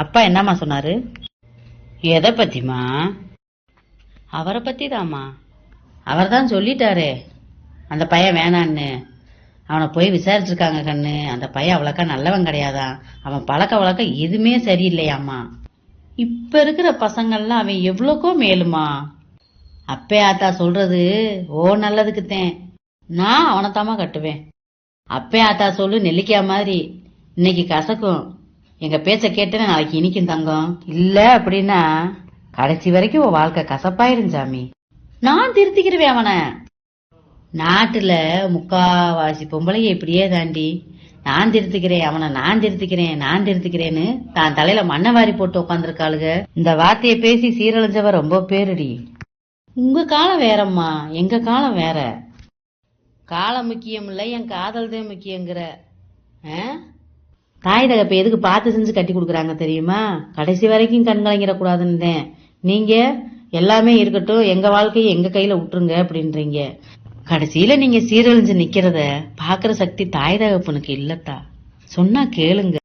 அப்பா என்னம்மா சொன்னாரு? எதை பத்திமா அவரை பத்தி தாம்மா அவர் தான் சொல்லிட்டாரே. அந்த பையன் வேணான்னு. அவனை போய் விசாரிச்சிருக்காங்க கண்ணு. அந்த பையன் அவ்வளோக்கா நல்லவன் கிடையாதான். அவன் பழக்க வழக்கம் எதுவுமே சரியில்லையாம்மா. இப்போ இருக்கிற பசங்கள்லாம் அவன் எவ்வளோக்கோ மேலுமா அப்பே ஆத்தா சொல்றது ஓ நல்லதுக்குத்தேன் நான் அவனைத்தாம்மா கட்டுவேன். அப்பே ஆத்தா சொல்லு நெல்லிக்காய் மாதிரி. இன்னைக்கு கசக்கும். எங்க பேச்ச கேட்டேன்னு நாளைக்கு இனிக்கும் தங்கம். இல்ல அப்படின்னா கடைசி வரைக்கும் உன் வாழ்க்கை கசப்பாயிரும் சாமி. நான் திருத்திக்கிருவேன் அவனை. நாட்டுல முக்காவாசி பொம்பளைய இப்படியே தாண்டி நான் திருத்திக்கிறேன் அவனை நான் திருத்திக்கிறேன் நான் திருத்திக்கிறேன்னு தான் தலையில மண்ணை வாரி போட்டு உட்காந்துருக்காளுக இந்த வார்த்தையை பேசி சீரழிஞ்சவ ரொம்ப பேருடி. உங்க காலம் வேறம்மா. எங்க காலம் வேற? காலம் முக்கியம் இல்ல என் காதல் தான் முக்கியங்கிற. ஆ? தாய் தகப்ப எதுக்கு பார்த்து செஞ்சு கட்டி கொடுக்குறாங்க தெரியுமா? கடைசி வரைக்கும் கண் கலங்கிடக்கூடாதுன்னு நீங்க எல்லாமே இருக்கட்டும் எங்க வாழ்க்கையை எங்க கையில விட்டுருங்க அப்படின்றீங்க. கடைசியில நீங்க சீரழிஞ்சு நிக்கிறத பாக்குற சக்தி தாய் தகப்பனுக்கு இல்லத்தா. சொன்னா கேளுங்க.